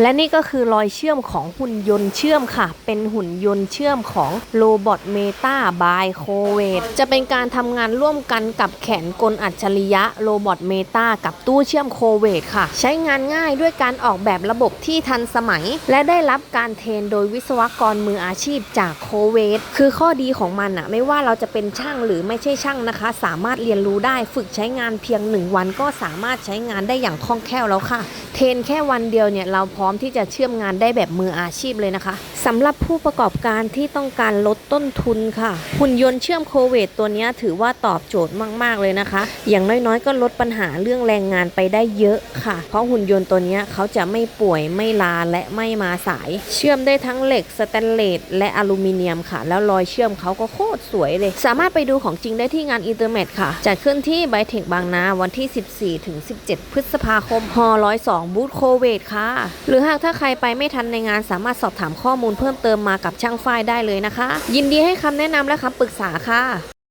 และนี่ก็คือรอยเชื่อมของหุ่นยนต์เชื่อมค่ะ เป็นหุ่นยนต์เชื่อมของโรบอทเมตาบายโคเวตจะเป็นการทำงานร่วมกันกับแขนกลอัจฉริยะโรบอทเมตากับตู้เชื่อมโคเวตค่ะ ใช้งานง่ายด้วยการออกแบบระบบที่ทันสมัย และได้รับการเทรนโดยวิศวกรมืออาชีพจากโคเวตคือข้อดีของมันอะไม่ว่าเราจะเป็นช่างหรือไม่ใช่ช่างนะคะ สามารถเรียนรู้ได้ฝึกใช้งานเพียงหนึ่งวันก็สามารถใช้งานได้อย่างคล่องแคล่วแล้วค่ะ เทรนแค่วันเดียวเนี่ยเราพร้อมที่จะเชื่อมงานได้แบบมืออาชีพเลยนะคะสำหรับผู้ประกอบการที่ต้องการลดต้นทุนค่ะหุ่นยนต์เชื่อมโคเวตตัวนี้ถือว่าตอบโจทย์มาก ๆ เลยนะคะ อย่างน้อยๆ ก็ลดปัญหาเรื่องแรงงานไปได้เยอะค่ะ เพราะหุ่นยนต์ตัวนี้เขาจะไม่ป่วยไม่ลาและไม่มาสาย เชื่อมได้ทั้งเหล็กสแตนเลสและอลูมิเนียมค่ะ แล้วรอยเชื่อมเขาก็โคตรสวยเลย สามารถไปดูของจริงได้ที่งานอินเตอร์เน็ตค่ะจัดขึ้นที่ไบเทคบางนาวันที่ 14ถึง17 พฤษภาคมฮ102 บูธโคเวตค่ะหรือหากถ้าใครไปไม่ทันในงานสามารถสอบถามข้อมูลเพิ่มเติมมากับช่างฝ้ายได้เลยนะคะ ยินดีให้คำแนะนำและคำปรึกษาค่ะ